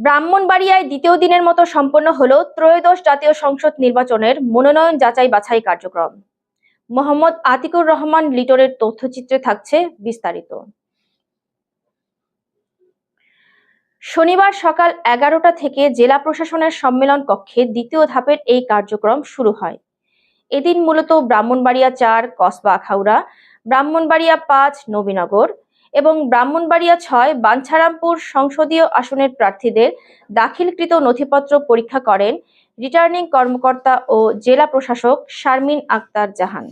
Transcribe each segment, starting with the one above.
ব্রাহ্মণবাড়িয়ায় দ্বিতীয় দিনের মতো সম্পন্ন হলো ত্রয়োদশ জাতীয় সংসদ নির্বাচনের মনোনয়ন যাচাই বাছাই কার্যক্রম। মোহাম্মদ আতিকুর রহমান লিটনের তথ্যচিত্রে থাকছে বিস্তারিত। শনিবার সকাল এগারোটা থেকে জেলা প্রশাসনের সম্মেলন কক্ষে দ্বিতীয় ধাপের এই কার্যক্রম শুরু হয়। এদিন মূলত ব্রাহ্মণবাড়িয়া চার, কসবা আখাউড়া ব্রাহ্মণবাড়িয়া পাঁচ, নবীনগর এবং ব্রাহ্মণবাড়িয়া ছয়, বাঞ্ছারামপুর সংসদীয় আসনের প্রার্থীদের দাখিলকৃত নথিপত্র পরীক্ষা করেন রিটার্নিং কর্মকর্তা ও জেলা প্রশাসক শারমিন আক্তার জাহান।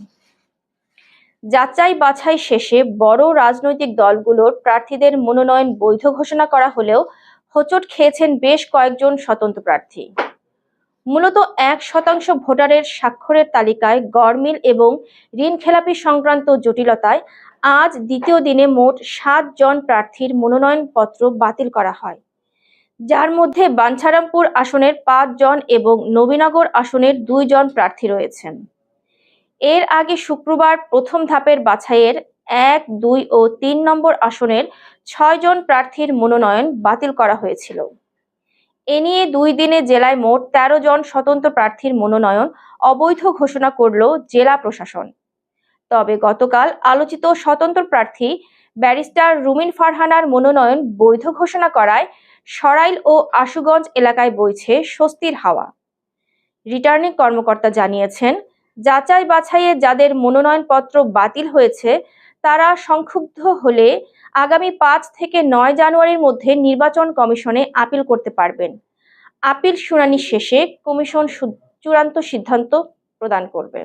যাচাই বাছাই শেষে বড় রাজনৈতিক দলগুলোর প্রার্থীদের মনোনয়ন বৈধ ঘোষণা করা হলেও হোঁচট খেয়েছেন বেশ কয়েকজন স্বতন্ত্র প্রার্থী। মূলত এক শতাংশ ভোটারের স্বাক্ষরের তালিকায় গড়মিল এবং ঋণ খেলাপি সংক্রান্ত জটিলতায় আজ দ্বিতীয় দিনে মোট সাত জন প্রার্থীর মনোনয়নপত্র বাতিল করা হয়। যার মধ্যে বাঞ্ছারামপুর আসনের পাঁচ জন এবং নবীনগর আসনের দুই জন প্রার্থী রয়েছেন। এর আগে শুক্রবার প্রথম ধাপের বাছাইয়ের এক, দুই ও তিন নম্বর আসনের ছয় জন প্রার্থীর মনোনয়ন বাতিল করা হয়েছিল। এ নিয়ে দুই দিনে জেলায় মোট তেরো জন স্বতন্ত্র প্রার্থীর মনোনয়ন অবৈধ ঘোষণা করল জেলা প্রশাসন। তবে গতকাল আলোচিত স্বতন্ত্র প্রার্থী ব্যারিস্টার রুমিন ফারহানার মনোনয়ন বৈধ ঘোষণা করায় সরাইল ও আশুগঞ্জ এলাকায় বইছে স্বস্তির হাওয়া। রিটার্নিং কর্মকর্তা জানিয়েছেন, যাচাই বাছাইয়ে যাদের মনোনয়নপত্র বাতিল হয়েছে, তারা সংক্ষুব্ধ হলে আগামী পাঁচ থেকে নয় জানুয়ারির মধ্যে নির্বাচন কমিশনে আপিল করতে পারবেন। আপিল শুনানি শেষে কমিশন চূড়ান্ত সিদ্ধান্ত প্রদান করবে।